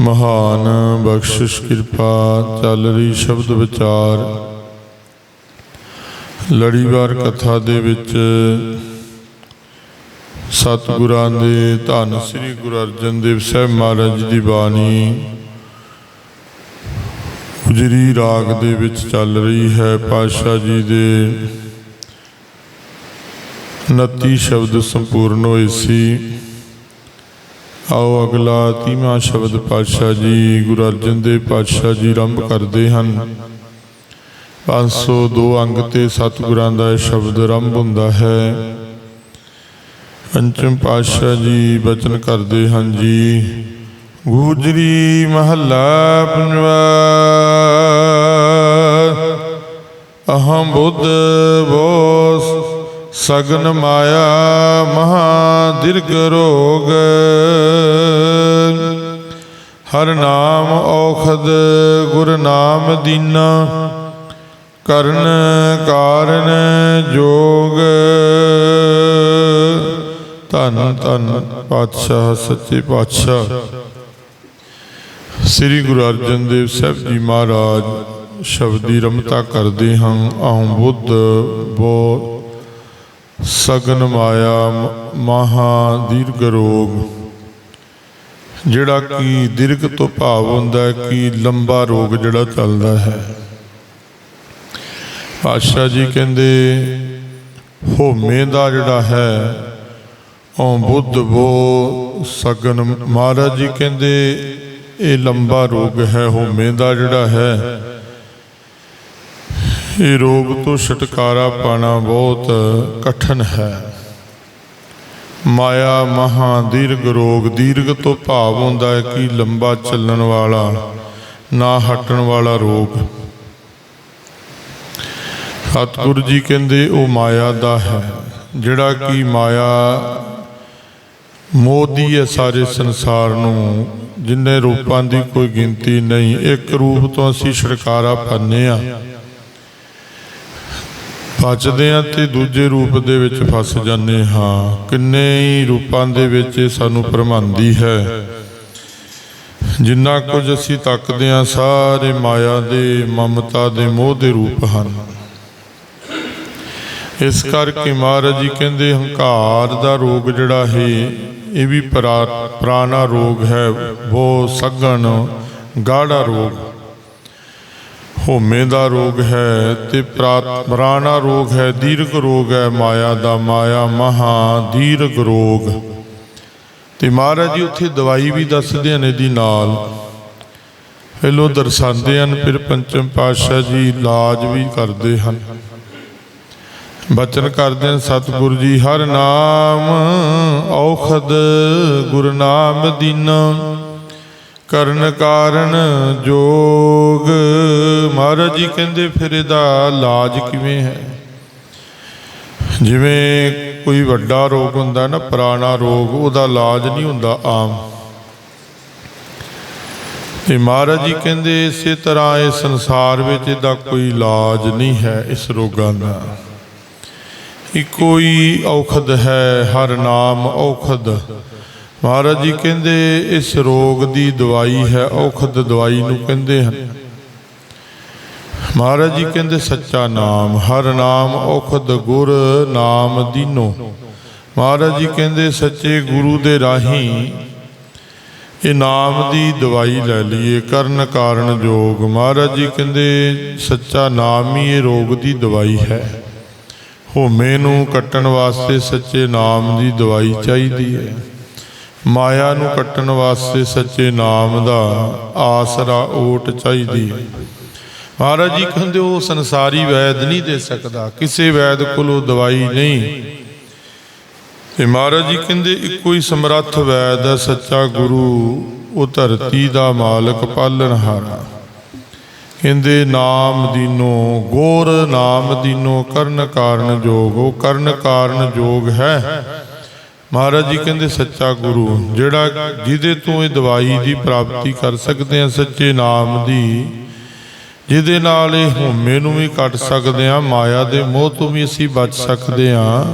ਮਹਾਨ ਬਖਸ਼ਿਸ਼ ਕਿਰਪਾ ਚੱਲ ਰਹੀ ਸ਼ਬਦ ਵਿਚਾਰ। ਲੜੀਵਾਰ ਕਥਾ ਦੇ ਵਿੱਚ ਸਤਿਗੁਰਾਂ ਦੇ ਧੰਨ ਸ੍ਰੀ ਗੁਰੂ ਅਰਜਨ ਦੇਵ ਸਾਹਿਬ ਮਹਾਰਾਜ ਜੀ ਦੀ ਬਾਣੀ ਉਜਰੀ ਰਾਗ ਦੇ ਵਿੱਚ ਚੱਲ ਰਹੀ ਹੈ। ਪਾਤਸ਼ਾਹ ਜੀ ਦੇ 29 ਸ਼ਬਦ ਸੰਪੂਰਨ ਹੋਏ ਸੀ। ਆਓ ਅਗਲਾ ਤੀਵਾਂ ਸ਼ਬਦ ਪਾਤਸ਼ਾਹ ਜੀ, ਗੁਰੂ ਅਰਜਨ ਦੇਵ ਪਾਤਸ਼ਾਹ ਜੀ ਆਰੰਭ ਕਰਦੇ ਹਨ। 502 ਅੰਗ ਤੇ ਸਤਿਗੁਰਾਂ ਦਾ ਸ਼ਬਦ ਆਰੰਭ ਹੁੰਦਾ ਹੈ। ਪੰਚਮ ਪਾਤਸ਼ਾਹ ਜੀ ਬਚਨ ਕਰਦੇ ਹਨ ਜੀ, ਗੂਜਰੀ ਮਹੱਲਾ ਪੰਜਵਾ, ਅਹੰ ਬੁੱਧ ਬੋਸ ਸਗਨ ਮਾਇਆ ਮਹਾ ਦਿਰਗ ਰੋਗ। ਹਰ ਨਾਮ ਔਖਦ ਗੁਰ ਨਾਮ ਦੀਨਾ, ਕਰਨ ਕਾਰਨ ਜੋਗ। ਧੰਨ ਧੰਨ ਪਾਤਸ਼ਾਹ, ਸੱਚੇ ਪਾਤਸ਼ਾਹ। ਸ੍ਰੀ ਗੁਰੂ ਅਰਜਨ ਦੇਵ ਸਾਹਿਬ ਜੀ ਮਹਾਰਾਜ, ਸ਼ਬਦੀ ਰਮਤਾ ਕਰਦੇ ਹਾਂ। ਆਉਂ ਬੁੱਧ ਬੋ ਸਗਨ ਮਾਇਆ ਮਹਾ ਦੀਰਘ ਰੋਗ। ਜਿਹੜਾ ਕਿ ਦੀਰਘ ਤੋਂ ਭਾਵ ਹੁੰਦਾ ਹੈ ਕਿ ਲੰਬਾ ਰੋਗ ਜਿਹੜਾ ਚੱਲਦਾ ਹੈ। ਪਾਤਸ਼ਾਹ ਜੀ ਕਹਿੰਦੇ ਹੋਮੇ ਦਾ ਜਿਹੜਾ ਹੈ ਉਹ ਬੁੱਧ ਬੋ ਸਗਨ ਮਹਾਰਾਜ ਜੀ ਕਹਿੰਦੇ, ਇਹ ਲੰਬਾ ਰੋਗ ਹੈ ਹੋਮੇ ਦਾ ਜਿਹੜਾ ਹੈ ਇਹ ਰੋਗ ਤੋਂ ਛੁਟਕਾਰਾ ਪਾਣਾ ਬਹੁਤ ਕਠਨ ਹੈ। ਮਾਇਆ ਮਹਾ ਦੀਰਘ ਰੋਗ, ਦੀਰਘ ਤੋਂ ਭਾਵ ਹੁੰਦਾ ਹੈ ਕਿ ਲੰਬਾ ਚੱਲਣ ਵਾਲਾ, ਨਾ ਹਟਣ ਵਾਲਾ ਰੋਗ। ਸਤਿਗੁਰੂ ਜੀ ਕਹਿੰਦੇ ਉਹ ਮਾਇਆ ਦਾ ਹੈ, ਜਿਹੜਾ ਕਿ ਮਾਇਆ ਮੋਦੀ ਹੈ ਸਾਰੇ ਸੰਸਾਰ ਨੂੰ, ਜਿੰਨੇ ਰੂਪਾਂ ਦੀ ਕੋਈ ਗਿਣਤੀ ਨਹੀਂ, ਇੱਕ ਰੂਪ ਤੋਂ ਅਸੀਂ ਛੁਟਕਾਰਾ ਪਾਉਂਦੇ ਆ ਬਚਦੇ ਆ ਤੇ ਦੂਜੇ ਰੂਪ ਦੇ ਵਿੱਚ ਫਸ ਜਾਂਦੇ ਹਾਂ। ਕਿੰਨੇ ਹੀ ਰੂਪਾਂ ਦੇ ਵਿੱਚ ਇਹ ਸਾਨੂੰ ਭਰਮਾਉਂਦੀ ਹੈ। ਜਿੰਨਾ ਕੁਝ ਅਸੀਂ ਤੱਕਦੇ ਆ, ਸਾਰੇ ਮਾਇਆ ਦੇ, ਮਮਤਾ ਦੇ ਮੋਹ ਦੇ ਰੂਪ ਹਨ। ਇਸ ਕਰਕੇ ਮਹਾਰਾਜ ਜੀ ਕਹਿੰਦੇ, ਹੰਕਾਰ ਦਾ ਰੋਗ ਜਿਹੜਾ ਹੈ, ਇਹ ਵੀ ਪਰਾ- ਪੁਰਾਣਾ ਰੋਗ ਹੈ। ਉਹ ਸਗਣ ਗਾੜਾ ਰੋਗ ਹੋਮੇ ਦਾ ਰੋਗ ਹੈ ਤੇ ਪ੍ਰਾ- ਪੁਰਾਣਾ ਰੋਗ ਹੈ, ਦੀਰਘ ਰੋਗ ਹੈ, ਮਾਇਆ ਦਾ ਮਾਇਆ ਮਹਾ ਦੀਰਘ ਰੋਗ। ਤੇ ਮਹਾਰਾਜ ਜੀ ਉੱਥੇ ਦਵਾਈ ਵੀ ਦੱਸਦੇ ਨੇ ਦੀ ਨਾਲ। ਪਹਿਲੋਂ ਦਰਸਾਉਂਦੇ ਹਨ, ਫਿਰ ਪੰਚਮ ਪਾਤਸ਼ਾਹ ਜੀ ਇਲਾਜ ਵੀ ਕਰਦੇ ਹਨ। ਬਚਨ ਕਰਦੇ ਹਨ, ਸਤਿਗੁਰੂ ਜੀ, ਹਰ ਨਾਮ ਔਖਦ ਗੁਰਨਾਮ ਦੀਨਾ। ਕਰਨ ਕਾਰਨ ਜੋਗ। ਮਹਾਰਾਜ ਜੀ ਕਹਿੰਦੇ, ਫਿਰ ਇਹਦਾ ਇਲਾਜ ਕਿਵੇਂ ਹੈ? ਜਿਵੇਂ ਕੋਈ ਵੱਡਾ ਰੋਗ ਹੁੰਦਾ ਨਾ, ਪੁਰਾਣਾ ਰੋਗ, ਉਹਦਾ ਇਲਾਜ ਨਹੀਂ ਹੁੰਦਾ ਆਮ। ਤੇ ਮਹਾਰਾਜ ਜੀ ਕਹਿੰਦੇ, ਇਸੇ ਤਰ੍ਹਾਂ ਇਹ ਸੰਸਾਰ ਵਿੱਚ ਇਹਦਾ ਕੋਈ ਇਲਾਜ ਨਹੀਂ ਹੈ ਇਸ ਰੋਗਾਂ ਦਾ। ਇੱਕੋ ਹੀ ਔਖਦ ਹੈ, ਹਰ ਨਾਮ ਔਖਦ। ਮਹਾਰਾਜ ਜੀ ਕਹਿੰਦੇ, ਇਸ ਰੋਗ ਦੀ ਦਵਾਈ ਹੈ, ਔਖਦ ਦਵਾਈ ਨੂੰ ਕਹਿੰਦੇ ਹਨ। ਮਹਾਰਾਜ ਜੀ ਕਹਿੰਦੇ, ਸੱਚਾ ਨਾਮ, ਹਰ ਨਾਮ ਔਖਦ ਗੁਰ ਨਾਮ ਦੀਨੋ। ਮਹਾਰਾਜ ਜੀ ਕਹਿੰਦੇ, ਸੱਚੇ ਗੁਰੂ ਦੇ ਰਾਹੀਂ ਇਹ ਨਾਮ ਦੀ ਦਵਾਈ ਲੈ ਲਈਏ, ਕਰਨ ਕਾਰਨ ਜੋਗ। ਮਹਾਰਾਜ ਜੀ ਕਹਿੰਦੇ, ਸੱਚਾ ਨਾਮ ਹੀ ਇਹ ਰੋਗ ਦੀ ਦਵਾਈ ਹੈ। ਹੋਮੇ ਨੂੰ ਕੱਟਣ ਵਾਸਤੇ ਸੱਚੇ ਨਾਮ ਦੀ ਦਵਾਈ ਚਾਹੀਦੀ ਹੈ। ਮਾਇਆ ਨੂੰ ਕੱਟਣ ਵਾਸਤੇ ਸੱਚੇ ਨਾਮ ਦਾ ਆਸਰਾ ਓਟ ਚਾਹੀਦੀ। ਮਹਾਰਾਜ ਜੀ ਕਹਿੰਦੇ, ਉਹ ਸੰਸਾਰੀ ਵੈਦ ਨਹੀਂ ਦੇ ਸਕਦਾ। ਕਿਸੇ ਵੈਦ ਕੋਲੋਂ ਦਵਾਈ ਨਹੀਂ। ਤੇ ਮਹਾਰਾਜ ਜੀ ਕਹਿੰਦੇ, ਇੱਕੋ ਹੀ ਸਮਰੱਥ ਵੈਦ ਹੈ, ਸੱਚਾ ਗੁਰੂ, ਉਹ ਧਰਤੀ ਦਾ ਮਾਲਕ ਪਾਲਣਹਾਰਾ। ਕਹਿੰਦੇ, ਨਾਮ ਦੀਨੋ ਗੋਰ, ਨਾਮ ਦੀਨੋ ਕਰਨ ਕਾਰਨ ਜੋਗ, ਉਹ ਕਰਨ ਕਾਰਨ ਜੋਗ ਹੈ। ਮਹਾਰਾਜ ਜੀ ਕਹਿੰਦੇ ਸੱਚਾ ਗੁਰੂ, ਜਿਹੜਾ ਜਿਹਦੇ ਤੋਂ ਇਹ ਦਵਾਈ ਦੀ ਪ੍ਰਾਪਤੀ ਕਰ ਸਕਦੇ ਆ ਸੱਚੇ ਨਾਮ ਦੀ, ਜਿਹਦੇ ਨਾਲ ਇਹ ਹਉਮੈ ਨੂੰ ਵੀ ਕੱਟ ਸਕਦੇ ਆ, ਮਾਇਆ ਦੇ ਮੋਹ ਤੋਂ ਵੀ ਅਸੀਂ ਬਚ ਸਕਦੇ ਆ।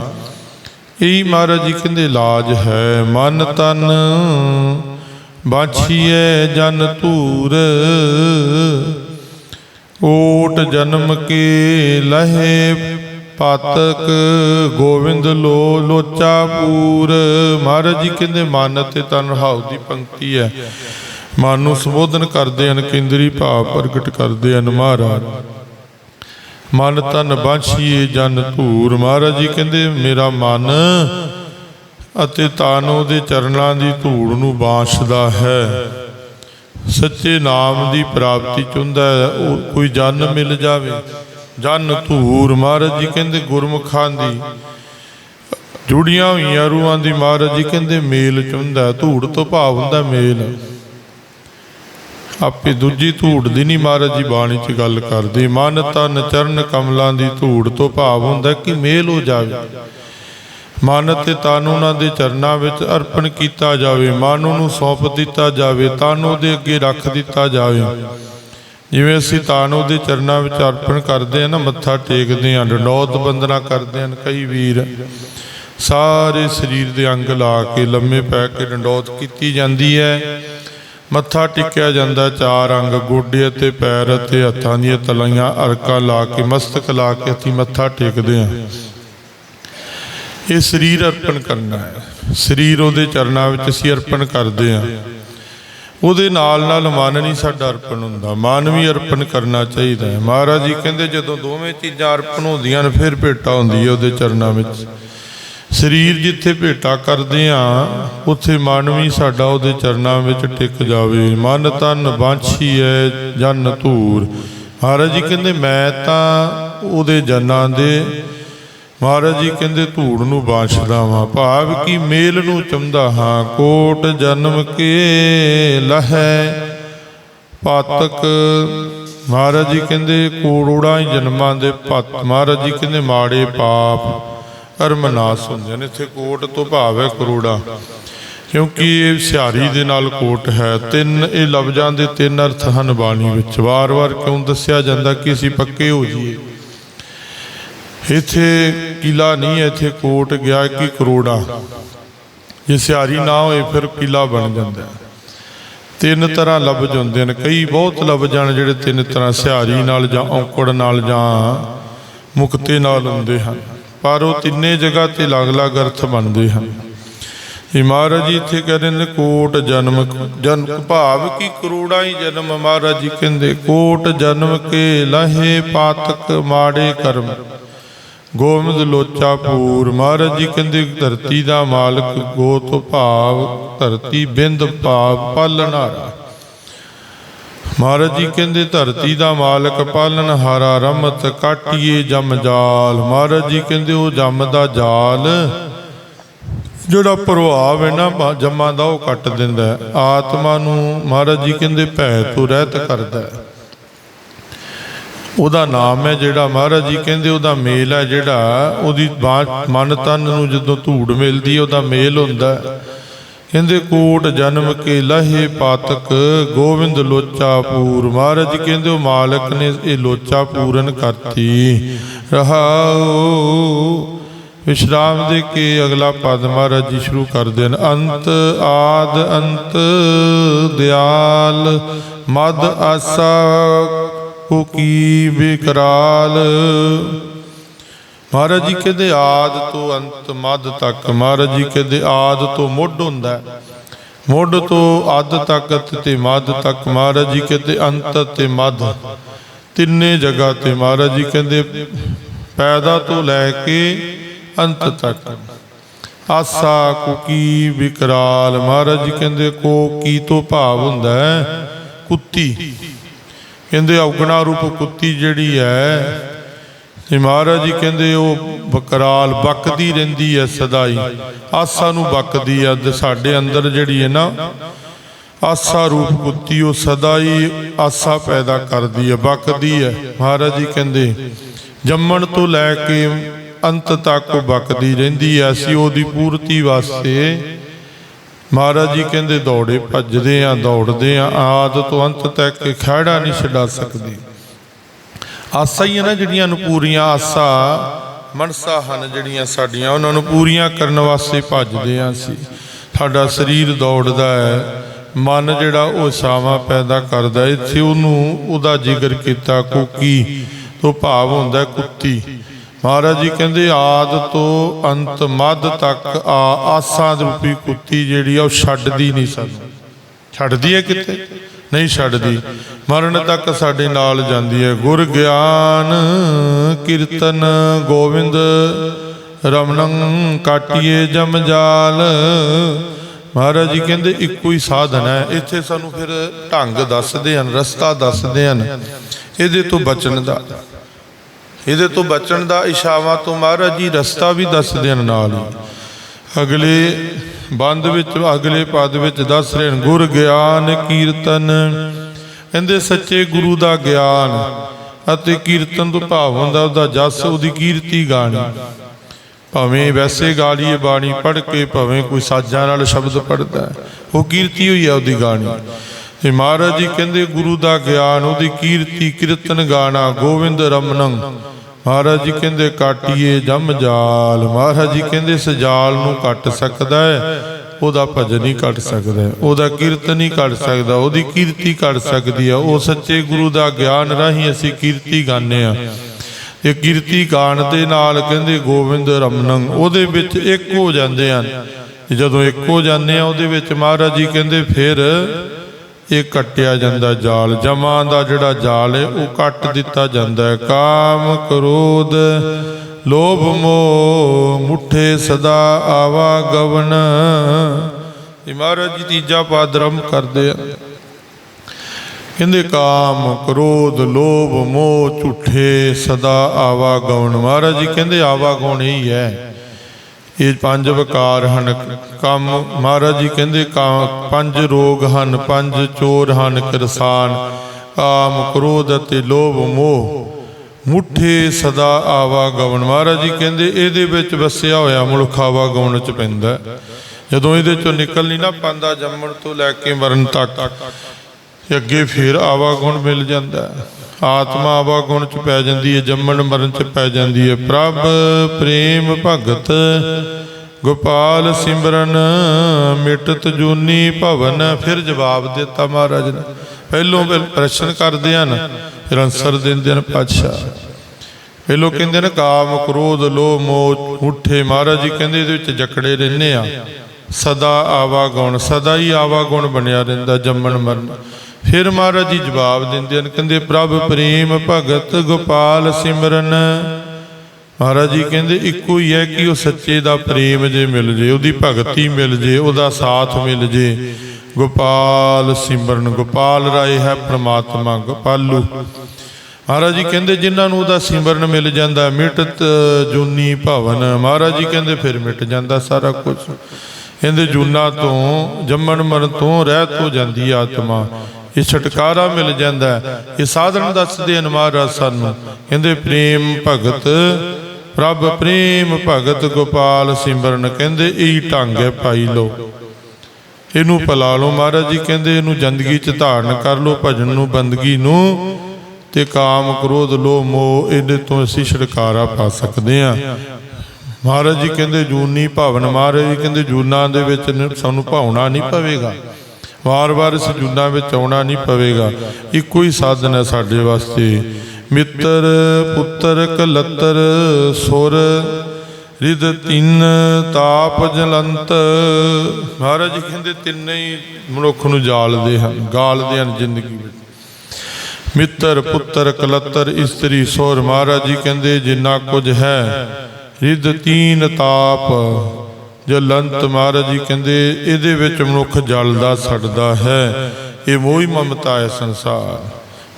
ਇਹੀ ਮਹਾਰਾਜ ਜੀ ਕਹਿੰਦੇ ਇਲਾਜ ਹੈ, ਮਨ ਤਨ ਬਾਛੀਏ ਜਨ ਧੂਰ, ਓਟ ਜਨਮ ਕੇ ਲਹੇ ਪਾਤਕ ਗੋਵਿੰਦ ਲੋ ਲੋਚਾ ਪੂਰ। ਮਹਾਰਾਜ ਜੀ ਕਹਿੰਦੇ, ਮਨ ਤੇ ਤਨ ਰਹਾਉ ਦੀ ਪੰਕਤੀ ਹੈ। ਮਨ ਨੂੰ ਸੰਬੋਧਨ ਕਰਦੇ ਹਨ, ਕੇਂਦਰੀ ਭਾਵ ਪ੍ਰਗਟ ਕਰਦੇ ਹਨ ਮਹਾਰਾਜ। ਮਨ ਤਨ ਬਾਛੀਏ, ਜਨ ਧੂਰ। ਮਹਾਰਾਜ ਜੀ ਕਹਿੰਦੇ, ਮੇਰਾ ਮਨ ਅਤੇ ਤਨ ਉਹਦੇ ਚਰਨਾਂ ਦੀ ਧੂੜ ਨੂੰ ਬਾਂਛਦਾ ਹੈ। ਸੱਚੇ ਨਾਮ ਦੀ ਪ੍ਰਾਪਤੀ ਚਾਹੁੰਦਾ ਹੈ, ਉਹ ਕੋਈ ਜਨ ਮਿਲ ਜਾਵੇ। ਜਨ ਧੂਰ ਮਹਾਰਾਜ ਜੀ ਕਹਿੰਦੇ ਗੁਰਮੁਖਾਂ ਦੀ। ਜੁੜੀਆਂ ਹੋਈਆਂ ਰੂਹਾਂ ਦੀ ਮਹਾਰਾਜ ਜੀ ਕਹਿੰਦੇ ਮੇਲ ਚਾਹੁੰਦਾ ਧੂੜ ਤੋਂ ਭਾਵ ਹੁੰਦਾ ਮੇਲ। ਆਪੇ ਦੂਜੀ ਧੂੜ ਦੀ ਨਹੀਂ ਮਹਾਰਾਜ ਜੀ ਬਾਣੀ 'ਚ ਗੱਲ ਕਰਦੇ। ਮਨ ਤਨ ਚਰਨ ਕਮਲਾਂ ਦੀ ਧੂੜ ਤੋਂ ਭਾਵ ਹੁੰਦਾ ਕਿ ਮੇਲ ਹੋ ਜਾਵੇ। ਮਨ ਤੇ ਤਨ ਉਹਨਾਂ ਦੇ ਚਰਨਾਂ ਵਿੱਚ ਅਰਪਣ ਕੀਤਾ ਜਾਵੇ। ਮਨ ਨੂੰ ਸੌਂਪ ਦਿੱਤਾ ਜਾਵੇ, ਤਨ ਉਹਦੇ ਅੱਗੇ ਰੱਖ ਦਿੱਤਾ ਜਾਵੇ। ਜਿਵੇਂ ਅਸੀਂ ਤਨ ਦੇ ਚਰਨਾਂ ਵਿੱਚ ਅਰਪਣ ਕਰਦੇ ਆ ਨਾ, ਮੱਥਾ ਟੇਕਦੇ ਆ ਡੰਡੋਤ ਬੰਦਨਾ ਕਰਦੇ ਹਨ ਕਈ ਵੀਰ। ਸਾਰੇ ਸਰੀਰ ਦੇ ਅੰਗ ਲਾ ਕੇ, ਲੰਮੇ ਪੈ ਕੇ ਡੰਡੋਤ ਕੀਤੀ ਜਾਂਦੀ ਹੈ। ਮੱਥਾ ਟੇਕਿਆ ਜਾਂਦਾ, ਚਾਰ ਅੰਗ ਗੋਡੇ ਅਤੇ ਪੈਰ ਅਤੇ ਹੱਥਾਂ ਦੀਆਂ ਤਲੀਆਂ ਅਰਕਾਂ ਲਾ ਕੇ, ਮਸਤਕ ਲਾ ਕੇ ਅਸੀਂ ਮੱਥਾ ਟੇਕਦੇ ਹਾਂ। ਇਹ ਸਰੀਰ ਅਰਪਣ ਕਰਨਾ ਹੈ। ਸਰੀਰ ਉਹਦੇ ਚਰਨਾਂ ਵਿੱਚ ਅਸੀਂ ਅਰਪਣ ਕਰਦੇ ਹਾਂ। ਉਹਦੇ ਨਾਲ ਨਾਲ ਮਨ ਨਹੀਂ ਸਾਡਾ ਅਰਪਣ ਹੁੰਦਾ। ਮਨ ਵੀ ਅਰਪਣ ਕਰਨਾ ਚਾਹੀਦਾ ਹੈ। ਮਹਾਰਾਜ ਜੀ ਕਹਿੰਦੇ ਜਦੋਂ ਦੋਵੇਂ ਚੀਜ਼ਾਂ ਅਰਪਣ ਹੁੰਦੀਆਂ ਨੇ, ਫਿਰ ਭੇਟਾ ਹੁੰਦੀ ਹੈ ਉਹਦੇ ਚਰਨਾਂ ਵਿੱਚ। ਸਰੀਰ ਜਿੱਥੇ ਭੇਟਾ ਕਰਦੇ ਆ, ਉੱਥੇ ਮਨ ਵੀ ਸਾਡਾ ਉਹਦੇ ਚਰਨਾਂ ਵਿੱਚ ਟਿਕ ਜਾਵੇ। ਮਨ ਤਨ ਬਾਂਛੀ ਹੈ ਜਨ ਧੂਰ। ਮਹਾਰਾਜ ਜੀ ਕਹਿੰਦੇ, ਮੈਂ ਤਾਂ ਉਹਦੇ ਜਨਾਂ ਦੇ ਮਹਾਰਾਜ ਜੀ ਕਹਿੰਦੇ ਧੂੜ ਨੂੰ ਬਾਂਛਦਾ ਵਾਂ ਭਾਵ ਕੀ ਮੇਲ ਨੂੰ ਚੰਦਾ ਹਾਂ, ਕੋਟ ਜਨਮ ਕੇ ਲਹੈ। ਪਾਤਕ, ਮਹਾਰਾਜ ਜੀ ਕਹਿੰਦੇ ਕਰੋੜਾਂ ਹੀ ਜਨਮਾਂ ਦੇ ਪਤ ਮਹਾਰਾਜ ਜੀ ਕਹਿੰਦੇ ਮਾੜੇ ਪਾਪ ਅਰਮਨਾਸ ਹੁੰਦੇ ਨੇ, ਇੱਥੇ ਕੋਟ ਤੋਂ ਭਾਵ ਹੈ ਕਰੋੜਾ। ਕਿਉਂਕਿ ਇਹ ਸਿਹਾਰੀ ਦੇ ਨਾਲ ਕੋਟ ਹੈ। ਤਿੰਨ, ਇਹ ਲਫ਼ਜ਼ਾਂ ਦੇ ਤਿੰਨ ਅਰਥ ਹਨ ਬਾਣੀ ਵਿੱਚ। ਵਾਰ-ਵਾਰ ਕਿਉਂ ਦੱਸਿਆ ਜਾਂਦਾ ਕਿ ਅਸੀਂ ਪੱਕੇ ਹੋ ਜਾਈਏ? ਇੱਥੇ ਕਿਲਾ ਨਹੀਂ ਹੈ, ਇੱਥੇ ਕੋਟ ਗਿਆ ਕਿ ਕਰੋੜਾ। ਜੇ ਸਿਆਰੀ ਨਾ ਹੋਏ ਫਿਰ ਕਿਲਾ ਬਣ ਜਾਂਦਾ ਤਿੰਨ ਤਰ੍ਹਾਂ ਲਫ਼ਜ਼ ਹੁੰਦੇ ਨੇ, ਕਈ ਬਹੁਤ ਲਫ਼ਜ਼ ਹਨ ਜਿਹੜੇ ਤਿੰਨ ਤਰ੍ਹਾਂ ਸਿਆਰੀ ਨਾਲ ਜਾਂ ਔਕੜ ਨਾਲ ਜਾਂ ਮੁਕਤੇ ਨਾਲ ਹੁੰਦੇ ਹਨ, ਪਰ ਉਹ ਤਿੰਨੇ ਜਗ੍ਹਾ ਤੇ ਅਲੱਗ-ਅਲੱਗ ਅਰਥ ਬਣਦੇ ਹਨ। ਇਹ ਮਹਾਰਾਜ ਜੀ ਇੱਥੇ ਕਹਿੰਦੇ ਨੇ, ਕੋਟ ਜਨਮ ਜਨਮ ਭਾਵ ਕੀ ਕਰੋੜਾਂ ਹੀ ਜਨਮ ਮਹਾਰਾਜ ਜੀ ਕਹਿੰਦੇ, ਕੋਟ ਜਨਮ ਕੇ ਲਹੇ ਪਾਤਕ ਮਾੜੇ ਕਰਮ। ਗੋਬਿੰਦ ਲੋਚਾ ਪੂਰ, ਮਹਾਰਾਜ ਜੀ ਕਹਿੰਦੇ ਧਰਤੀ ਦਾ ਮਾਲਕ, ਗੋਤ ਭਾਵ, ਧਰਤੀ ਬਿੰਦ ਭਾਵ ਪਾਲਣਹਾਰਾ ਮਹਾਰਾਜ ਜੀ ਕਹਿੰਦੇ ਧਰਤੀ ਦਾ ਮਾਲਕ ਪਾਲਣਹਾਰਾ ਰਮਤ ਕਾਟੀਏ ਜਮ ਜਾਲ। ਮਹਾਰਾਜ ਜੀ ਕਹਿੰਦੇ ਉਹ ਜਮ ਦਾ ਜਾਲ, ਜਿਹੜਾ ਪ੍ਰਭਾਵ ਹੈ ਨਾ ਬ- ਜਮਾਂ ਦਾ ਉਹ ਕੱਟ ਦਿੰਦਾ ਆਤਮਾ ਨੂੰ ਮਹਾਰਾਜ ਜੀ ਕਹਿੰਦੇ ਭੈ ਤੋਂ ਰਹਿਤ ਕਰਦਾ ਹੈ। ਉਹਦਾ ਨਾਮ ਹੈ ਜਿਹੜਾ ਮਹਾਰਾਜ ਜੀ ਕਹਿੰਦੇ ਉਹਦਾ ਮੇਲ ਹੈ ਜਿਹੜਾ ਉਹਦੀ ਮਨ ਤਨ ਨੂੰ ਜਦੋਂ ਧੂੜ ਮਿਲਦੀ ਹੈ, ਉਹਦਾ ਮੇਲ ਹੁੰਦਾ ਕਹਿੰਦੇ ਕੋਟ ਜਨਮ ਕੇ ਲਹੇ ਪਾਤਕ ਗੋਬਿੰਦ ਲੋਚਾ ਪੂਰ। ਮਹਾਰਾਜ ਜੀ ਕਹਿੰਦੇ ਉਹ ਮਾਲਕ ਨੇ ਇਹ ਲੋਚਾ ਪੂਰਨ ਕਰਤੀ। ਰਹਾਉ ਵਿਸ਼ਰਾਮ ਦੇ ਕੇ ਅਗਲਾ ਪਦ ਮਹਾਰਾਜ ਜੀ ਸ਼ੁਰੂ ਕਰਦੇ ਹਨ ਅੰਤ, ਆਦ, ਅੰਤ, ਦਿਆਲ, ਮਦ, ਆਸਾ ਕੋ ਕੀ ਵਿਕਰਾਲ ਮਹਾਰਾਜ ਜੀ ਕਹਿੰਦੇ ਆਦ ਤੋਂ ਅੰਤ ਮੱਧ ਤੱਕ, ਮਹਾਰਾਜ ਜੀ ਕਹਿੰਦੇ ਆਦ ਤੋਂ ਮੁੱਢ ਹੁੰਦਾ ਮੁੱਢ ਤੋਂ ਅੱਧ ਤੱਕ ਤੇ ਮੱਧ ਤੱਕ, ਮਹਾਰਾਜ ਜੀ ਕਹਿੰਦੇ ਅੰਤ ਤੇ ਮੱਧ? ਤਿੰਨੇ ਜਗ੍ਹਾ ਤੇ ਮਹਾਰਾਜ ਜੀ ਕਹਿੰਦੇ ਪੈਦਾ ਤੋਂ ਲੈ ਕੇ ਅੰਤ ਤੱਕ। ਆਸਾ ਕੁਕੀ ਵਿਕਰਾਲ ਮਹਾਰਾਜ ਜੀ ਕਹਿੰਦੇ ਕੋ ਕੀ ਤੋਂ ਭਾਵ ਹੁੰਦਾ ਹੈ? ਕੁੱਤੀ। ਕਹਿੰਦੇ ਔਗਣਾ ਰੂਪ ਕੁੱਤੀ ਜਿਹੜੀ ਹੈ, ਤੇ ਮਹਾਰਾਜ ਜੀ ਕਹਿੰਦੇ ਉਹ ਬਕਰਾਲ ਬਕਦੀ ਰਹਿੰਦੀ ਹੈ ਸਦਾ ਹੀ ਆਸਾ ਨੂੰ ਬੱਕਦੀ ਹੈ ਸਾਡੇ ਅੰਦਰ ਜਿਹੜੀ ਹੈ ਨਾ, ਆਸਾ ਰੂਪ ਕੁੱਤੀ ਉਹ ਸਦਾ ਹੀ ਆਸਾ ਪੈਦਾ ਕਰਦੀ ਹੈ, ਬਕਦੀ ਹੈ। ਮਹਾਰਾਜ ਜੀ ਕਹਿੰਦੇ, ਜੰਮਣ ਤੋਂ ਲੈ ਕੇ ਅੰਤ ਤੱਕ ਉਹ ਬਕਦੀ ਰਹਿੰਦੀ ਹੈ, ਅਸੀਂ ਉਹਦੀ ਪੂਰਤੀ ਵਾਸਤੇ ਮਹਾਰਾਜ ਜੀ ਕਹਿੰਦੇ ਦੌੜੇ ਭੱਜਦੇ ਆ, ਦੌੜਦੇ ਆ, ਆਦ ਤੋਂ ਅੰਤ ਤੱਕ ਖਹਿੜਾ ਨਹੀਂ ਛਡਾ ਸਕਦੇ। ਆਸਾਂ ਹੀ ਆ ਨਾ ਜਿਹੜੀਆਂ ਨੂੰ ਪੂਰੀਆਂ ਆਸਾਂ, ਮਨਸਾ ਹਨ ਜਿਹੜੀਆਂ ਸਾਡੀਆਂ, ਉਹਨਾਂ ਨੂੰ ਪੂਰੀਆਂ ਕਰਨ ਵਾਸਤੇ ਭੱਜਦੇ ਆ ਅਸੀਂ। ਸਾਡਾ ਸਰੀਰ ਦੌੜਦਾ ਹੈ, ਮਨ ਜਿਹੜਾ ਉਹ ਛਾਵਾਂ ਪੈਦਾ ਕਰਦਾ ਇੱਥੇ ਉਹਨੂੰ ਉਹਦਾ ਜ਼ਿਕਰ ਕੀਤਾ, ਕੋਕੀ ਤੋਂ ਭਾਵ ਹੁੰਦਾ ਕੁੱਤੀ। ਮਹਾਰਾਜ ਜੀ ਕਹਿੰਦੇ, ਆਦ ਤੋਂ ਅੰਤ ਮੱਧ ਤੱਕ ਆ ਆਸਾਂ ਰੂਪੀ ਕੁੱਤੀ ਜਿਹੜੀ ਆ, ਉਹ ਛੱਡਦੀ ਨਹੀਂ ਸਾਨੂੰ। ਛੱਡਦੀ ਹੈ ਕਿਤੇ? ਨਹੀਂ ਛੱਡਦੀ। ਮਰਨ ਤੱਕ ਸਾਡੇ ਨਾਲ ਜਾਂਦੀ ਹੈ। ਗੁਰ ਗਿਆਨ ਕੀਰਤਨ ਗੋਬਿੰਦ ਰਮਣੰ ਕਾਟਿਏ ਜਮਜਾਲ ਮਹਾਰਾਜ ਜੀ ਕਹਿੰਦੇ, ਇੱਕੋ ਹੀ ਸਾਧਨ ਹੈ। ਇੱਥੇ ਸਾਨੂੰ ਫਿਰ ਢੰਗ ਦੱਸਦੇ ਹਨ, ਰਸਤਾ ਦੱਸਦੇ ਹਨ। ਇਹਦੇ ਤੋਂ ਬਚਣ ਦਾ। ਇਹਦੇ ਤੋਂ ਬਚਣ ਦਾ ਇਸ਼ਾਵਾ ਤੋਂ ਮਹਾਰਾਜ ਜੀ ਰਸਤਾ ਵੀ ਦੱਸ ਦੇਣ ਨਾਲ ਅਗਲੇ ਬੰਦ ਵਿੱਚ, ਅਗਲੇ ਪਦ ਵਿੱਚ ਦੱਸ ਰਹੇ ਗੁਰ ਗਿਆਨ ਕੀਰਤਨ। ਕਹਿੰਦੇ, ਸੱਚੇ ਗੁਰੂ ਦਾ ਗਿਆਨ ਅਤੇ ਕੀਰਤਨ ਤੋਂ ਭਾਵ ਹੁੰਦਾ, ਉਹਦਾ ਜਸ, ਉਹਦੀ ਕੀਰਤੀ ਗਾਣੀ। ਭਾਵੇਂ ਵੈਸੇ ਗਾਲੀਏ ਬਾਣੀ ਪੜ੍ਹ ਕੇ, ਭਾਵੇਂ ਕੋਈ ਸਾਜ਼ਾਂ ਨਾਲ ਸ਼ਬਦ ਪੜ੍ਹਦਾ ਉਹ ਕੀਰਤੀ ਹੋਈ ਹੈ ਉਹਦੀ ਗਾਣੀ। ਤੇ ਮਹਾਰਾਜ ਜੀ ਕਹਿੰਦੇ ਗੁਰੂ ਦਾ ਗਿਆਨ, ਉਹਦੀ ਕੀਰਤੀ, ਕੀਰਤਨ ਗਾਣਾ ਗੋਬਿੰਦ ਰਮਨੰ। ਮਹਾਰਾਜ ਜੀ ਕਹਿੰਦੇ ਕਾਟੀਏ ਜਮ ਜਾਲ। ਮਹਾਰਾਜ ਜੀ ਕਹਿੰਦੇ ਸਜਾਲ ਨੂੰ ਕੱਟ ਸਕਦਾ ਹੈ, ਉਹਦਾ ਭਜਨ ਹੀ ਕੱਟ ਸਕਦਾ ਹੈ, ਉਹਦਾ ਕੀਰਤਨ ਹੀ ਕੱਟ ਸਕਦਾ, ਉਹਦੀ ਕੀਰਤੀ ਕੱਟ ਸਕਦੀ ਹੈ। ਉਹ ਸੱਚੇ ਗੁਰੂ ਦਾ ਗਿਆਨ ਰਾਹੀਂ ਅਸੀਂ ਕੀਰਤੀ ਗਾਉਂਦੇ ਆ ਇਹ ਕੀਰਤੀ ਗਾਣ ਦੇ ਨਾਲ ਕਹਿੰਦੇ ਗੋਬਿੰਦ ਰਮਨੰ, ਉਹਦੇ ਵਿੱਚ ਇੱਕ ਹੋ ਜਾਂਦੇ ਹਨ। ਜਦੋਂ ਇੱਕ ਹੋ ਜਾਂਦੇ ਆ ਉਹਦੇ ਵਿੱਚ ਮਹਾਰਾਜ ਜੀ ਕਹਿੰਦੇ ਫਿਰ ਇਹ ਕੱਟਿਆ ਜਾਂਦਾ ਜਾਲ, ਜਮਾਂ ਦਾ ਜਿਹੜਾ ਜਾਲ ਹੈ, ਉਹ ਕੱਟ ਦਿੱਤਾ ਜਾਂਦਾ ਹੈ। ਕਾਮ ਕ੍ਰੋਧ, ਲੋਭ ਮੋਹ, ਮੁਠੇ ਸਦਾ ਆਵਾ ਗਵਨ। ਇਹ ਮਹਾਰਾਜ ਜੀ ਤੀਜਾ ਪਾਦਰਮ ਕਰਦੇ ਆ। ਕਹਿੰਦੇ ਕਾਮ ਕ੍ਰੋਧ, ਲੋਭ ਮੋਹ, ਝੂਠੇ ਸਦਾ ਆਵਾ ਗਉਣ ਮਹਾਰਾਜ ਜੀ ਕਹਿੰਦੇ ਆਵਾ ਗਉਣ ਹੀ ਹੈ? ਇਹ ਪੰਜ ਵਿਕਾਰ ਹਨ। ਕੰਮ, ਮਹਾਰਾਜ ਜੀ ਕਹਿੰਦੇ ਪੰਜ ਰੋਗ ਹਨ, ਪੰਜ ਚੋਰ ਹਨ ਕਿਰਸਾਨ। ਕਾਮ, ਕ੍ਰੋਧ ਅਤੇ ਲੋਭ, ਮੋਹ। ਮੁੱਠੇ ਸਦਾ ਆਵਾ ਗਵਨ ਮਹਾਰਾਜ ਜੀ ਕਹਿੰਦੇ, ਇਹਦੇ ਵਿੱਚ ਵਸਿਆ ਹੋਇਆ ਮਨੁੱਖ ਆਵਾ ਗਵਨ ਚ ਪੈਂਦਾ। ਜਦੋਂ ਇਹਦੇ ਚੋਂ ਨਿਕਲ ਨਹੀਂ ਨਾ ਪਾਉਂਦਾ, ਜੰਮਣ ਤੋਂ ਲੈ ਕੇ ਮਰਨ ਤੱਕ। ਅੱਗੇ ਫਿਰ ਆਵਾਗੁਣ ਮਿਲ ਜਾਂਦਾ। ਆਤਮਾ ਆਵਾਗੁਣ ਚ ਪੈ ਜਾਂਦੀ ਹੈ, ਜੰਮਣ ਮਰਨ ਚ ਪੈ ਜਾਂਦੀ ਹੈ। ਪ੍ਰਭ ਪ੍ਰੇਮ ਭਗਤ, ਗੋਪਾਲ ਸਿਮਰਨ, ਮਿਟਤ ਜੂਨੀ ਭਵਨ। ਫਿਰ ਜਵਾਬ ਦਿੱਤਾ ਮਹਾਰਾਜ ਨੇ, ਪਹਿਲੋਂ ਪ੍ਰਸ਼ਨ ਕਰਦੇ ਹਨ, ਫਿਰ ਅਨਸਰ ਦਿੰਦੇ ਹਨ ਪਾਤਸ਼ਾਹ। ਪਹਿਲੋਂ ਕਹਿੰਦੇ ਨੇ ਕਾਮ ਕ੍ਰੋਧ ਲੋਭ ਮੋਹ ਉਠੇ ਮਹਾਰਾਜ ਜੀ ਕਹਿੰਦੇ ਇਹਦੇ ਵਿੱਚ ਜਕੜੇ ਰਹਿੰਦੇ ਆ। ਸਦਾ ਆਵਾਗੁਣ, ਸਦਾ ਹੀ ਆਵਾਗੁਣ ਬਣਿਆ ਰਹਿੰਦਾ ਜੰਮਣ ਮਰਨ। ਫਿਰ ਮਹਾਰਾਜ ਜੀ ਜਵਾਬ ਦਿੰਦੇ ਹਨ ਕਹਿੰਦੇ ਪ੍ਰਭ ਪ੍ਰੇਮ ਭਗਤ ਗੋਪਾਲ ਸਿਮਰਨ। ਮਹਾਰਾਜ ਜੀ ਕਹਿੰਦੇ ਇੱਕੋ ਹੀ ਹੈ ਕਿ ਉਹ ਸੱਚੇ ਦਾ ਪ੍ਰੇਮ ਜੇ ਮਿਲ ਜੇ ਉਹਦੀ ਭਗਤੀ ਮਿਲ ਜੇ ਉਹਦਾ ਸਾਥ ਮਿਲ ਜੇ। ਗੋਪਾਲ ਸਿਮਰਨ ਗੋਪਾਲ ਰਾਏ ਹੈ ਪ੍ਰਮਾਤਮਾ ਗੋਪਾਲੂ। ਮਹਾਰਾਜ ਜੀ ਕਹਿੰਦੇ ਜਿਨ੍ਹਾਂ ਨੂੰ ਉਹਦਾ ਸਿਮਰਨ ਮਿਲ ਜਾਂਦਾ ਹੈ, ਮਿਟਤ ਜੂਨੀ ਭਵਨ। ਮਹਾਰਾਜ ਜੀ ਕਹਿੰਦੇ ਫਿਰ ਮਿਟ ਜਾਂਦਾ ਸਾਰਾ ਕੁਝ ਕਹਿੰਦੇ ਜੂਨਾ ਤੋਂ ਜੰਮਣ ਮਰਨ ਤੋਂ ਰਹਿਤ ਹੋ ਜਾਂਦੀ ਹੈ ਆਤਮਾ। ਇਹ ਛਟਕਾਰਾ ਮਿਲ ਜਾਂਦਾ ਇਹ ਸਾਧਨ ਦੱਸਦੇ ਹਨ ਮਹਾਰਾਜ ਸਾਨੂੰ। ਕਹਿੰਦੇ, ਪ੍ਰੇਮ ਭਗਤ, ਪ੍ਰਭ ਪ੍ਰੇਮ ਭਗਤ ਗੋਪਾਲ ਸਿਮਰਨ। ਕਹਿੰਦੇ, ਇਹੀ ਢੰਗ ਹੈ ਪਾਈ ਲੋ। ਇਹਨੂੰ ਪਲਾ ਲਓ ਮਹਾਰਾਜ ਜੀ। ਕਹਿੰਦੇ, ਇਹਨੂੰ ਜ਼ਿੰਦਗੀ 'ਚ ਧਾਰਨ ਕਰ ਲਓ ਭਜਨ ਨੂੰ, ਬੰਦਗੀ ਨੂੰ ਤੇ ਕਾਮ ਕ੍ਰੋਧ, ਲੋਭ, ਮੋਹ, ਇਹਦੇ ਤੋਂ ਅਸੀਂ ਛੁਟਕਾਰਾ ਪਾ ਸਕਦੇ ਹਾਂ। ਮਹਾਰਾਜ ਜੀ ਕਹਿੰਦੇ, ਜੂਨੀ ਭਾਵਨ ਮਹਾਰਾਜ ਜੀ ਕਹਿੰਦੇ, ਜੂਨਾਂ ਦੇ ਵਿੱਚ ਸਾਨੂੰ ਭਾਉਣਾ ਨਹੀਂ ਪਵੇਗਾ। ਵਾਰ-ਵਾਰ ਇਸ ਜੂਨਾਂ ਵਿੱਚ ਆਉਣਾ ਨਹੀਂ ਪਵੇਗਾ। ਇੱਕੋ ਹੀ ਸਾਧਨ ਹੈ ਸਾਡੇ ਵਾਸਤੇ। ਮਿੱਤਰ, ਪੁੱਤਰ, ਕਲੱਤਰ, ਸੁਰ ਰਿਦ ਤਿੰਨ, ਤਾਪ ਜਲੰਤ। ਮਹਾਰਾਜ ਜੀ ਕਹਿੰਦੇ ਤਿੰਨੇ ਹੀ ਮਨੁੱਖ ਨੂੰ ਜਾਲਦੇ ਹਨ, ਗਾਲਦੇ ਹਨ ਜ਼ਿੰਦਗੀ ਵਿੱਚ। ਮਿੱਤਰ, ਪੁੱਤਰ, ਕਲੱਤਰ, ਇਸਤਰੀ, ਸੋਰ, ਮਹਾਰਾਜ ਜੀ ਕਹਿੰਦੇ ਜਿੰਨਾ ਕੁਝ ਹੈ ਰਿਦ ਤੀਨ, ਤਾਪ। ਜਲੰਤ ਮਹਾਰਾਜ ਜੀ ਕਹਿੰਦੇ, ਇਹਦੇ ਵਿੱਚ ਮਨੁੱਖ ਜਲਦਾ ਸੜਦਾ ਹੈ, ਇਹ ਮੋਹ ਹੀ ਮਮਤਾ ਹੈ ਸੰਸਾਰ।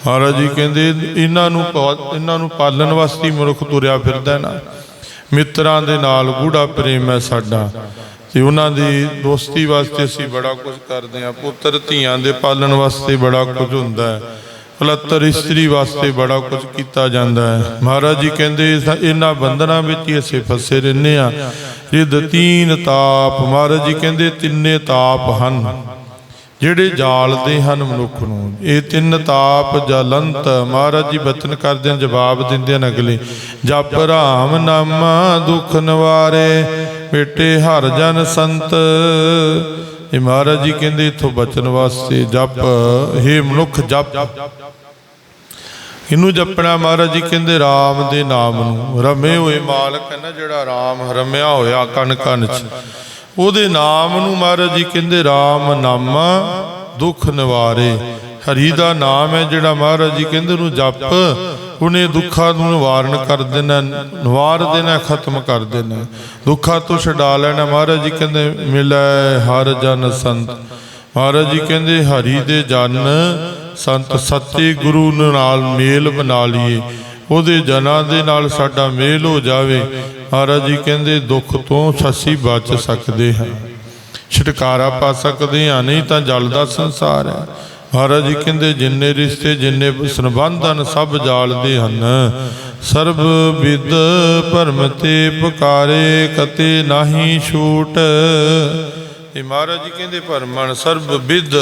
ਮਹਾਰਾਜ ਜੀ ਕਹਿੰਦੇ, ਇਹਨਾਂ ਨੂੰ ਪਾ- ਇਹਨਾਂ ਨੂੰ ਪਾਲਣ ਵਾਸਤੇ ਮਨੁੱਖ ਤੁਰਿਆ ਫਿਰਦਾ ਨਾ। ਮਿੱਤਰਾਂ ਦੇ ਨਾਲ ਗੂੜਾ ਪ੍ਰੇਮ ਹੈ ਸਾਡਾ। ਤੇ ਉਹਨਾਂ ਦੀ ਦੋਸਤੀ ਵਾਸਤੇ ਅਸੀਂ ਬੜਾ ਕੁਝ ਕਰਦੇ ਹਾਂ, ਪੁੱਤਰ ਧੀਆਂ ਦੇ ਪਾਲਣ ਵਾਸਤੇ ਬੜਾ ਕੁਝ ਹੁੰਦਾ ਹੈ। ਕਲੱਤਰ ਇਸਤਰੀ ਵਾਸਤੇ ਬੜਾ ਕੁਝ ਕੀਤਾ ਜਾਂਦਾ ਹੈ। ਮਹਾਰਾਜ ਜੀ ਕਹਿੰਦੇ ਇਹਨਾਂ ਬੰਧਨਾਂ ਵਿੱਚ ਹੀ ਅਸੀਂ ਫਸੇ ਰਹਿੰਦੇ ਆ ਰਿਦ ਤੀਨ ਤਾਪ। ਮਹਾਰਾਜ ਜੀ ਕਹਿੰਦੇ, ਤਿੰਨੇ ਤਾਪ ਹਨ, ਜਿਹੜੇ ਜਾਲਦੇ ਹਨ ਮਨੁੱਖ ਨੂੰ। ਇਹ ਤਿੰਨ ਤਾਪ ਜਲੰਤ। ਮਹਾਰਾਜ ਜੀ ਬਚਨ ਕਰਦਿਆਂ ਜਵਾਬ ਦਿੰਦੇ ਹਨ ਅਗਲੇ, ਜਪ ਰਾਮ ਨਾਮਾ ਦੁਖ ਨਿਵਾਰੇ, ਬੇਟੇ ਹਰ ਜਨ ਸੰਤ ਇਹ ਮਹਾਰਾਜ ਜੀ ਕਹਿੰਦੇ ਇਥੋਂ ਬਚਣ ਵਾਸਤੇ ਜਪ, ਹੇ ਮਨੁੱਖ ਜਪ। ਇਹਨੂੰ ਜਪਣਾ ਮਹਾਰਾਜ ਜੀ ਕਹਿੰਦੇ RAM ਦੇ ਨਾਮ ਨੂੰ। ਰਮੇ ਹੋਏ ਮਾਲਕ ਹੈ ਨਾ ਜਿਹੜਾ RAM ਰਮਿਆ ਹੋਇਆ ਕਣ ਕਣ ਚ। ਉਹਦੇ ਨਾਮ ਨੂੰ ਮਹਾਰਾਜ ਜੀ ਕਹਿੰਦੇ RAM ਨਾਮ, ਦੁੱਖ ਨਿਵਾਰੇ। ਹਰੀ ਦਾ ਨਾਮ ਹੈ ਜਿਹੜਾ ਮਹਾਰਾਜ ਜੀ ਕਹਿੰਦੇ ਨੂੰ ਜਪ। ਉਹਨੇ ਦੁੱਖਾਂ ਨੂੰ ਨਿਵਾਰਨ ਕਰ ਦੇਣਾ, ਨਿਵਾਰ ਦੇਣਾ, ਖਤਮ ਕਰ ਦੇਣਾ। ਦੁੱਖਾਂ ਤੋਂ ਛਡਾ ਲੈਣਾ, ਮਹਾਰਾਜ ਜੀ ਕਹਿੰਦੇ, ਮਿਲੈ ਹਰ ਜਨ ਸੰਤ। ਮਹਾਰਾਜ ਜੀ ਕਹਿੰਦੇ, ਹਰੀ ਦੇ ਜਨ ਸੰਤ ਸੱਚੇ ਗੁਰੂ ਨਾਲ ਮੇਲ ਬਣਾ ਲਈਏ। ਉਹਦੇ ਜਨਾਂ ਦੇ ਨਾਲ ਸਾਡਾ ਮੇਲ ਹੋ ਜਾਵੇ। ਮਹਾਰਾਜ ਜੀ ਕਹਿੰਦੇ, ਦੁੱਖ ਤੋਂ ਸੱਸੀ ਬਚ ਸਕਦੇ ਹਾਂ। ਛੁਟਕਾਰਾ ਪਾ ਸਕਦੇ ਹਾਂ, ਨਹੀਂ ਤਾਂ ਜਲ ਦਾ ਸੰਸਾਰ ਹੈ। ਮਹਾਰਾਜ ਜੀ ਕਹਿੰਦੇ, ਜਿੰਨੇ ਰਿਸ਼ਤੇ, ਜਿੰਨੇ ਸੰਬੰਧ ਹਨ, ਸਭ ਜਾਲਦੇ ਹਨ। ਸਰਬ ਵਿਦ ਭਰਮ ਤੇ ਪੁਕਾਰੇ, ਕਤੇ ਨਾਹੀ ਛੂਟ। ਇਹ ਮਹਾਰਾਜ ਜੀ ਕਹਿੰਦੇ ਭਰਮਣ ਸਰਬ ਵਿਦ।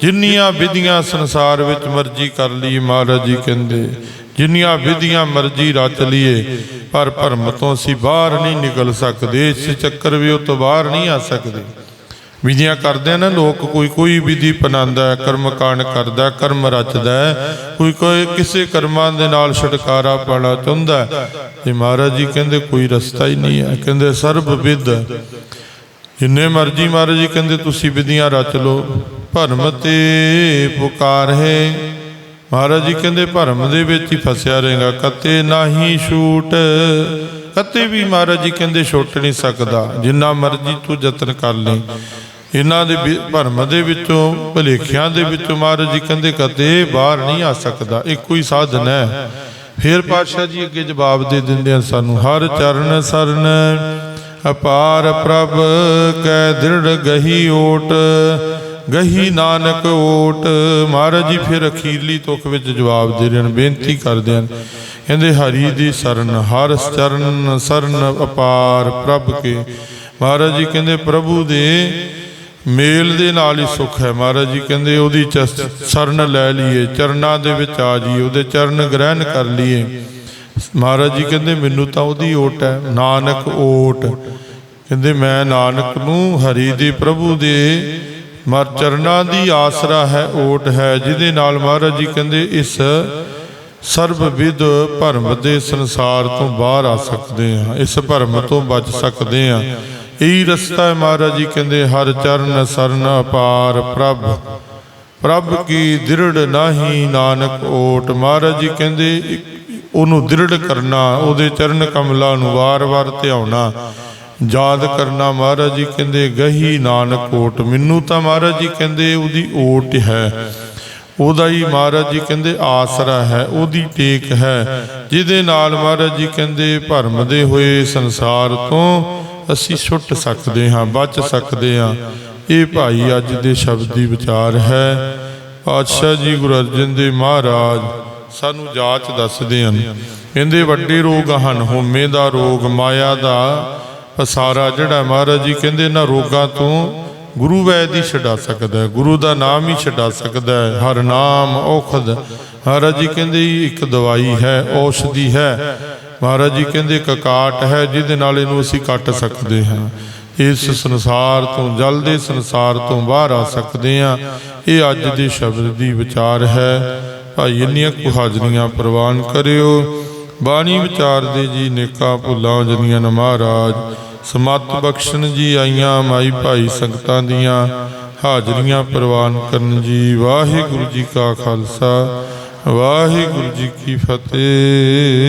ਜਿੰਨੀਆਂ ਵਿਧੀਆਂ ਸੰਸਾਰ ਵਿੱਚ ਮਰਜ਼ੀ ਕਰ ਲਈ ਮਹਾਰਾਜ ਜੀ ਕਹਿੰਦੇ। ਜਿੰਨੀਆਂ ਵਿਧੀਆਂ ਮਰਜ਼ੀ ਰਚ ਲਈਏ, ਪਰ ਭਰਮ ਤੋਂ ਅਸੀਂ ਬਾਹਰ ਨਹੀਂ ਨਿਕਲ ਸਕਦੇ, ਇਸ ਚੱਕਰ ਵੀ ਉਹ ਤੋਂ ਬਾਹਰ ਨਹੀਂ ਆ ਸਕਦੇ। ਵਿਧੀਆਂ ਕਰਦੇ ਆ ਨਾ ਲੋਕ, ਕੋਈ ਕੋਈ ਵਿਧੀ ਪਨਾਉਂਦਾ ਕਰਮ ਕਾਂਡ ਕਰਦਾ ਕਰਮ ਰਚਦਾ ਕੋਈ ਕੋਈ ਕਿਸੇ ਕਰਮਾਂ ਦੇ ਨਾਲ ਛੁਟਕਾਰਾ ਪਾਣਾ ਚਾਹੁੰਦਾ ਤੇ ਮਹਾਰਾਜ ਜੀ ਕਹਿੰਦੇ ਕੋਈ ਰਸਤਾ ਹੀ ਨਹੀਂ ਹੈ, ਕਹਿੰਦੇ ਸਰਬ ਵਿਦ ਜਿੰਨੇ ਮਰਜ਼ੀ ਮਹਾਰਾਜ ਜੀ ਕਹਿੰਦੇ ਤੁਸੀਂ ਵਿਧੀਆਂ ਰਚ ਲਓ, ਭਰਮ ਤੇ ਪੁਕਾਰ ਹੈ। ਮਹਾਰਾਜ ਜੀ ਕਹਿੰਦੇ ਭਰਮ ਦੇ ਵਿੱਚ ਹੀ ਫਸਿਆ ਰਹੇਗਾ, ਕਤੇ ਨਾਹੀ ਛੂਟ, ਕਤੇ ਵੀ ਮਹਾਰਾਜ ਜੀ ਕਹਿੰਦੇ ਛੁੱਟ ਨਹੀਂ ਸਕਦਾ, ਜਿੰਨਾ ਮਰਜ਼ੀ ਤੂੰ ਯਤਨ ਕਰ ਲੈ। ਇਹਨਾਂ ਦੇ ਵਿ- ਭਰਮ ਦੇ ਵਿੱਚੋਂ, ਭਲੇਖਿਆਂ ਦੇ ਵਿੱਚੋਂ ਮਹਾਰਾਜ ਜੀ ਕਹਿੰਦੇ ਕਦੇ ਬਾਹਰ ਨਹੀਂ ਆ ਸਕਦਾ, ਇੱਕੋ ਹੀ ਸਾਧਨ ਹੈ। ਫਿਰ ਪਾਤਸ਼ਾਹ ਜੀ ਅੱਗੇ ਜਵਾਬ ਦੇ ਦਿੰਦੇ ਆ ਸਾਨੂੰ, ਹਰ ਚਰਨ ਸਰਨ, ਅਪਾਰ ਪ੍ਰਭ ਕੈ ਦ੍ਰਿੜ ਗਹੀ ਓਟ, ਗਹੀ ਨਾਨਕ ਓਟ। ਮਹਾਰਾਜ ਜੀ ਫਿਰ ਅਖੀਰਲੀ ਤੁਕ ਵਿੱਚ ਜਵਾਬ ਦੇ ਰਹੇ ਹਨ, ਬੇਨਤੀ ਕਰਦੇ ਹਨ। ਕਹਿੰਦੇ, ਹਰੀ ਦੀ ਸਰਨ, ਹਰ ਚਰਨ ਸਰਨ, ਅਪਾਰ ਪ੍ਰਭ ਕੇ। ਮਹਾਰਾਜ ਜੀ ਕਹਿੰਦੇ, ਪ੍ਰਭੂ ਦੇ ਮੇਲ ਦੇ ਨਾਲ ਹੀ ਸੁਖ ਹੈ ਮਹਾਰਾਜ ਜੀ। ਕਹਿੰਦੇ ਉਹਦੀ ਚਰਨ ਲੈ ਲਈਏ, ਚਰਨਾਂ ਦੇ ਵਿੱਚ ਆ ਜੀ ਉਹਦੇ ਚਰਨ ਗ੍ਰਹਿਣ ਕਰ ਲਈਏ। ਮਹਾਰਾਜ ਜੀ ਕਹਿੰਦੇ ਮੈਨੂੰ ਤਾਂ ਉਹਦੀ ਓਟ ਹੈ, ਨਾਨਕ ਓਟ। ਕਹਿੰਦੇ ਮੈਂ ਨਾਨਕ ਨੂੰ ਹਰੀ ਦੇ ਪ੍ਰਭੂ ਦੇ, ਮਰ ਚਰਨਾਂ ਦੀ ਆਸਰਾ ਹੈ, ਓਟ ਹੈ। ਜਿਹਦੇ ਨਾਲ ਮਹਾਰਾਜ ਜੀ ਕਹਿੰਦੇ ਇਸ ਸਰਬ ਵਿਦ ਭਰਮ ਦੇ ਸੰਸਾਰ ਤੋਂ ਬਾਹਰ ਆ ਸਕਦੇ ਹਾਂ, ਇਸ ਭਰਮ ਤੋਂ ਬਚ ਸਕਦੇ ਹਾਂ। ਇਹੀ ਰਸਤਾ ਹੈ ਮਹਾਰਾਜ ਜੀ, ਕਹਿੰਦੇ ਹਰ ਚਰਨ ਸਰਨ ਅਪਾਰ ਪ੍ਰਭ। ਪ੍ਰਭ ਕੀ ਦ੍ਰਿੜ ਨਾਹੀ ਨਾਨਕ ਓਟ। ਮਹਾਰਾਜ ਜੀ ਕਹਿੰਦੇ ਉਹਨੂੰ ਦ੍ਰਿੜ ਕਰਨਾ, ਉਹਦੇ ਚਰਨ ਕਮਲਾਂ ਨੂੰ ਵਾਰ-ਵਾਰ ਧਿਆਉਣਾ, ਯਾਦ ਕਰਨਾ, ਮਹਾਰਾਜ ਜੀ ਕਹਿੰਦੇ ਗਹੀ ਨਾਨਕ ਓਟ। ਮੈਨੂੰ ਤਾਂ ਮਹਾਰਾਜ ਜੀ ਕਹਿੰਦੇ ਉਹਦੀ ਓਟ ਹੈ। ਉਹਦਾ ਹੀ ਮਹਾਰਾਜ ਜੀ ਕਹਿੰਦੇ ਆਸਰਾ ਹੈ, ਉਹਦੀ ਟੇਕ ਹੈ। ਜਿਹਦੇ ਨਾਲ ਮਹਾਰਾਜ ਜੀ ਕਹਿੰਦੇ ਭਰਮ ਦੇ ਹੋਏ ਸੰਸਾਰ ਤੋਂ ਅਸੀਂ ਛੁੱਟ ਸਕਦੇ ਹਾਂ, ਬਚ ਸਕਦੇ ਹਾਂ। ਇਹ ਭਾਈ ਅੱਜ ਦੇ ਸ਼ਬਦ ਦੀ ਵਿਚਾਰ ਹੈ। ਪਾਤਸ਼ਾਹ ਜੀ ਗੁਰੂ ਅਰਜਨ ਦੇਵ ਮਹਾਰਾਜ ਸਾਨੂੰ ਜਾਚ ਦੱਸਦੇ ਹਨ। ਕਹਿੰਦੇ ਵੱਡੇ ਰੋਗ ਹਨ, ਹੋਮੇ ਦਾ ਰੋਗ, ਮਾਇਆ ਦਾ ਪਸਾਰਾ, ਜਿਹੜਾ ਮਹਾਰਾਜ ਜੀ ਕਹਿੰਦੇ ਇਹਨਾਂ ਰੋਗਾਂ ਤੋਂ ਗੁਰੂ ਵੈਦ ਹੀ ਛਡਾ ਸਕਦਾ ਹੈ, ਗੁਰੂ ਦਾ ਨਾਮ ਹੀ ਛਡਾ ਸਕਦਾ ਹੈ। ਹਰ ਨਾਮ ਔਖਦ, ਮਹਾਰਾਜ ਜੀ ਕਹਿੰਦੇ ਇੱਕ ਦਵਾਈ ਹੈ, ਔਸ਼ਧੀ ਹੈ। ਮਹਾਰਾਜ ਜੀ ਕਹਿੰਦੇ ਕਕਾਟ ਹੈ ਜਿਹਦੇ ਨਾਲ ਇਹਨੂੰ ਅਸੀਂ ਕੱਟ ਸਕਦੇ ਹਾਂ। ਇਸ ਸੰਸਾਰ ਤੋਂ ਜਲਦੇ ਸੰਸਾਰ ਤੋਂ ਬਾਹਰ ਆ ਸਕਦੇ ਹਾਂ। ਇਹ ਅੱਜ ਦੇ ਸ਼ਬਦ ਦੀ ਵਿਚਾਰ ਹੈ। ਭਾਈ, ਇੰਨੀਆਂ ਕੁ ਹਾਜ਼ਰੀਆਂ ਪ੍ਰਵਾਨ ਕਰਿਓ। ਬਾਣੀ ਵਿਚਾਰ ਦੇ ਜੀ ਨੇਕਾਂ ਭੁੱਲਾਂ ਜਨੀਆਂ ਮਹਾਰਾਜ। ਸਮਤ ਬਖਸ਼ਣ ਜੀ ਆਈਆਂ ਮਾਈ ਭਾਈ ਸੰਗਤਾਂ ਦੀਆਂ। ਹਾਜ਼ਰੀਆਂ ਪ੍ਰਵਾਨ ਕਰਨ ਜੀ, ਵਾਹਿਗੁਰੂ ਜੀ ਕਾ ਖਾਲਸਾ, ਵਾਹਿਗੁਰੂ ਜੀ ਕੀ ਫਤਿਹ।